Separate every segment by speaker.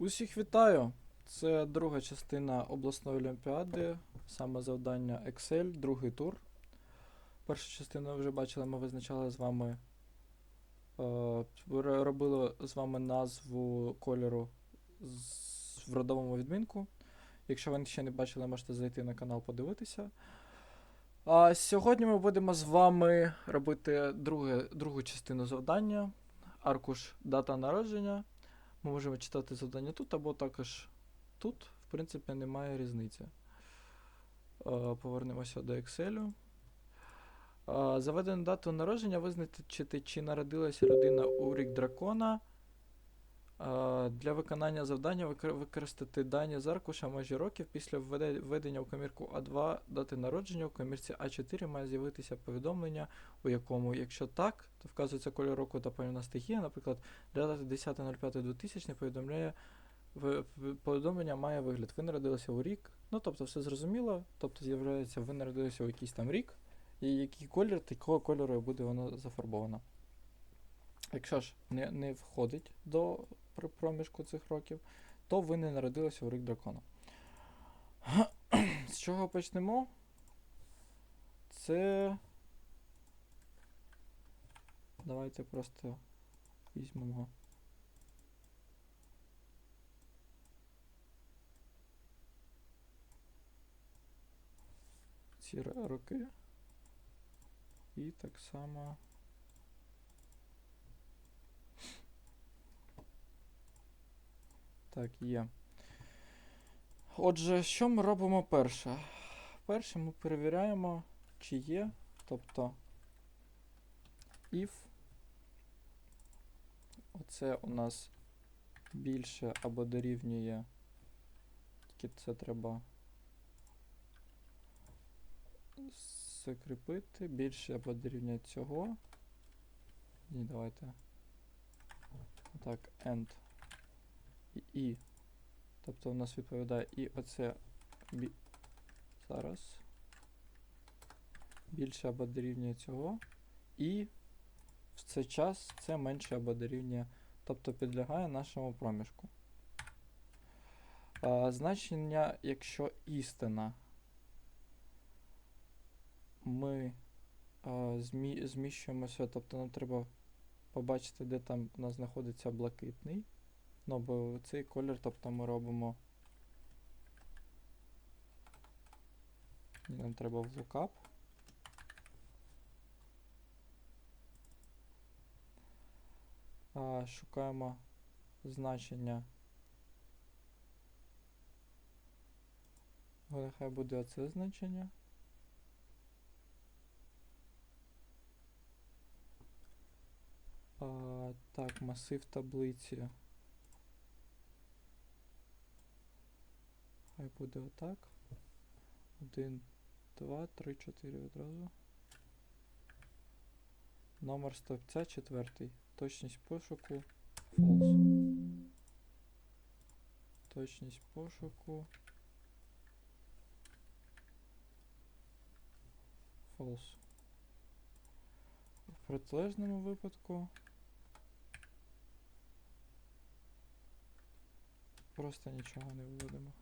Speaker 1: Усіх вітаю! Це друга частина обласної олімпіади, саме завдання Excel, другий тур. Першу частину вже бачили, ми визначали з вами. Е, робили з вами назву кольору з- в родовому відмінку. Якщо ви ще не бачили, можете зайти на канал подивитися. А сьогодні ми будемо з вами робити друге, другу частину завдання. Аркуш дата народження. Ми можемо читати завдання тут або також тут. В принципі, немає різниці. Е, Повернемося до Excel. Е, Заведену дату народження визначити, чи народилася людина у рік дракона. Для виконання завдання використати дані з аркуша межі років після введення у комірку А2 дати народження у комірці А4 має з'явитися повідомлення, у якому, якщо так, то вказується кольор року та певна стихія, наприклад, для дати 10.05.2000 повідомляє повідомлення має вигляд. Ви народилися у рік. Ну, тобто, все зрозуміло. Тобто з'являється, ви народилися у якийсь там рік, і який колір, такого кольору буде воно зафарбовано. Якщо ж не, не входить до проміжку цих років, то ви не народилися у рік дракона. З чого почнемо? Це. Давайте просто візьмемо. Ці роки. І так само. Так, є. Отже, що ми робимо перше? Перше ми перевіряємо, чи є, тобто if оце у нас більше або дорівнює, тільки це треба закріпити, більше або дорівнює цього. Ні, давайте. Так, and і. Тобто у нас відповідає і оце бі... зараз. Більше або дорівнює цього. І в цей час це менше або дорівнює, тобто підлягає нашому проміжку. А, значення, якщо істина, ми а, змі... зміщуємося, тобто нам треба побачити, де там у нас знаходиться блакитний. Ну, бо цей колір, тобто ми робимо. Нам треба в lookup. А, шукаємо значення. Нехай буде оце значення. А, так, масив таблиці. Хай буде отак. Один, два, три, чотири одразу. Номер стовпця четвертий. Точність пошуку false. Точність пошуку. False. В протилежному випадку. Просто нічого не виводимо.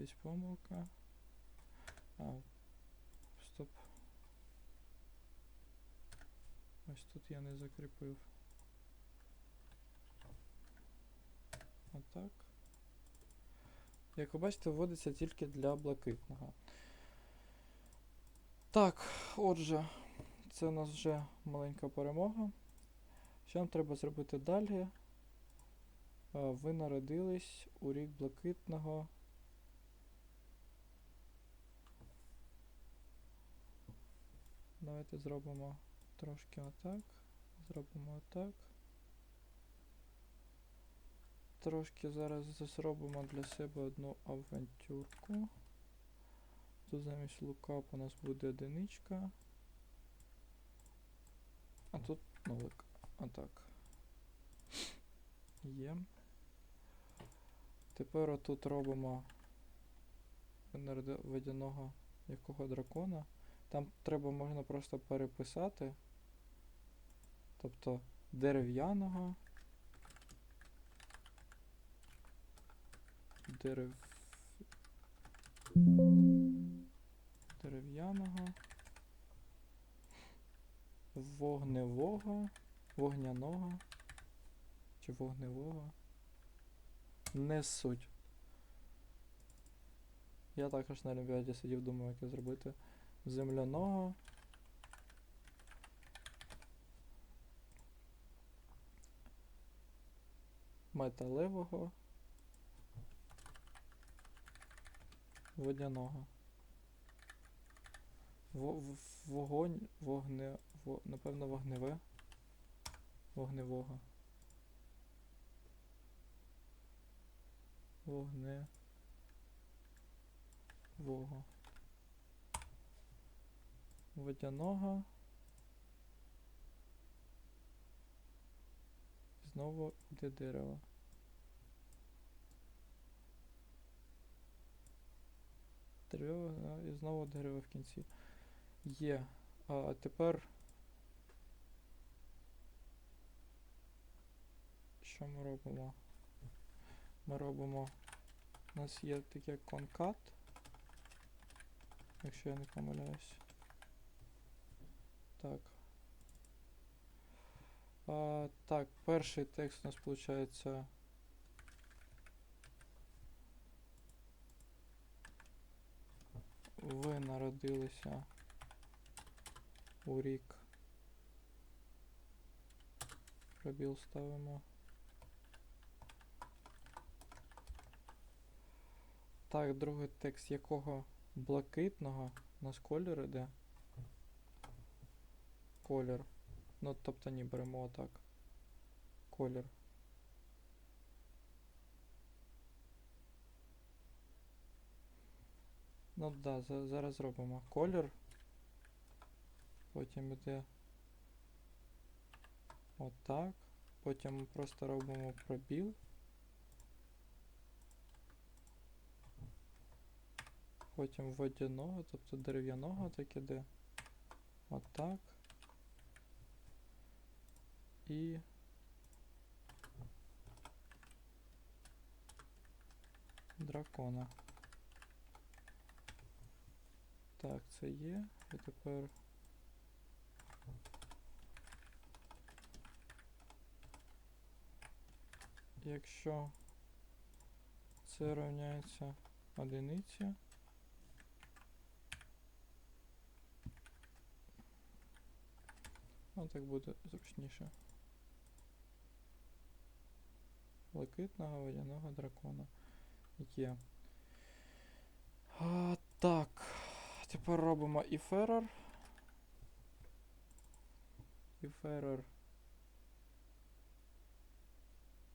Speaker 1: Десь помилка. А, стоп. Ось тут я не закріпив. Отак. Як ви бачите, вводиться тільки для блакитного. Так, отже, це у нас вже маленька перемога. Що нам треба зробити далі? Ви народились у рік блакитного. Давайте зробимо трошки отак. Зробимо отак. Трошки зараз зробимо для себе одну авантюрку. Тут замість лукап у нас буде одиничка. А тут нолик. Отак. Є. Тепер отут робимо водяного якого дракона. Там треба можна просто переписати. Тобто дерев'яного. Дерев'яного. Вогневого. Вогняного. Чи вогневого. Не суть. Я також на олімпіаді сидів, думаю, як зробити. Земляного. Металевого. Водяного. В- Вогонь, вогне, во, напевно, вогневе. Вогневого. Вогне. Вого. Водяного. Знову йде дерево. Дерево а, і знову дерево в кінці. Є. А тепер. Що ми робимо? Ми робимо. У нас є таке конкат. Якщо я не помиляюсь. Так. А, так, перший текст у нас виходить. Ви народилися у рік. Пробіл ставимо. Так, другий текст якого блакитного у нас колір іде. Колір. Ну, тобто ні, беремо отак. Колір. Ну да, зараз зробимо колір. Потім іде отак. Потім ми просто робимо пробіл. Потім водяного, тобто дерев'яного так іде. Отак. І дракона. Так, це є. І тепер. Якщо це рівняється одиниці. Ну, так буде зручніше. Блакитного водяного дракона. Є. А, так. Тепер робимо if error. If error.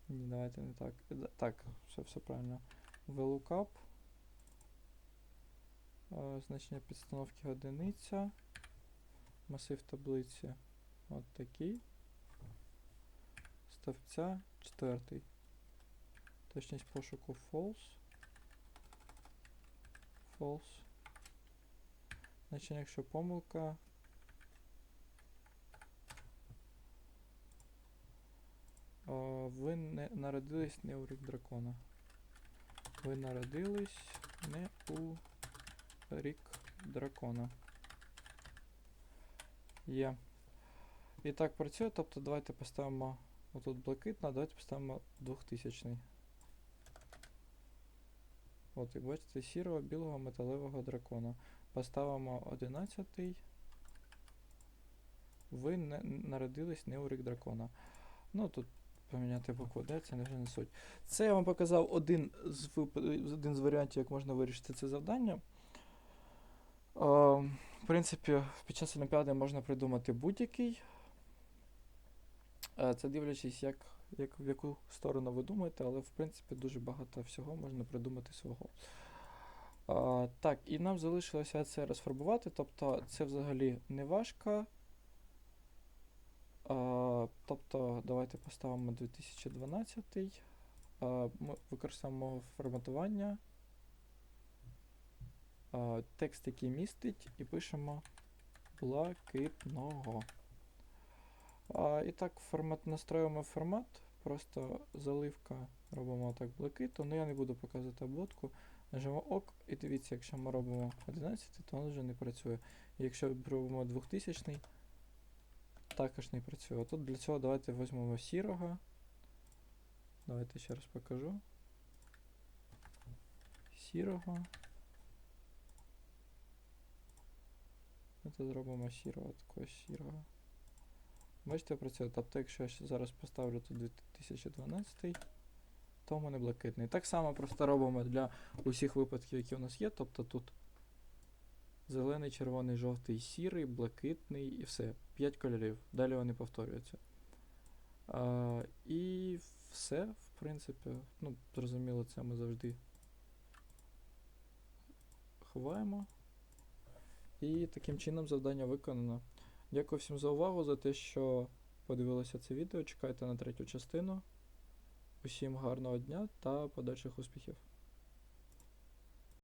Speaker 1: Ні, давайте не так. Так, все, все правильно. VLOOKUP. Значення підстановки одиниця. Масив таблиці. От такий. Ставця четвертий. Точність пошуку false. False. Значить, якщо помилка. А, ви не народились не у рік дракона. Ви народились не у рік дракона. Є. І так працює, тобто давайте поставимо отут блакитна, давайте поставимо 2000. От, як бачите, сірого, білого, металевого дракона. Поставимо 11. Ви не, народились не у рік дракона. Ну, тут поміняти букву D, це вже не суть. Це я вам показав один з, один з варіантів, як можна вирішити це завдання. Е, в принципі, під час Олімпіади можна придумати будь-який. Е, Це дивлячись, як, як, в яку сторону ви думаєте, але в принципі дуже багато всього можна придумати свого. А, так, і нам залишилося це розфарбувати, тобто це взагалі не важко. А, тобто, давайте поставимо 2012. А, ми використаємо форматування. А, текст, який містить, і пишемо блакитного. А, і так, формат, настроюємо формат просто заливка робимо так блакитом, але я не буду показувати обводку. Нажимо ок, і дивіться, якщо ми робимо 11, то він вже не працює. Якщо робимо 2000, також не працює. Тут для цього давайте візьмемо сірого. Давайте ще раз покажу. Сірого. Це зробимо сірого, такого сірого. Бачите, працює. Тобто, якщо я зараз поставлю тут 2012, то в мене блакитний. Так само просто робимо для усіх випадків, які у нас є. Тобто тут зелений, червоний, жовтий, сірий, блакитний і все. 5 кольорів. Далі вони повторюються. А, і все, в принципі. Ну, зрозуміло, це ми завжди ховаємо. І таким чином завдання виконано. Дякую всім за увагу, за те, що подивилися це відео. Чекайте на третю частину. Усім гарного дня та подальших успіхів!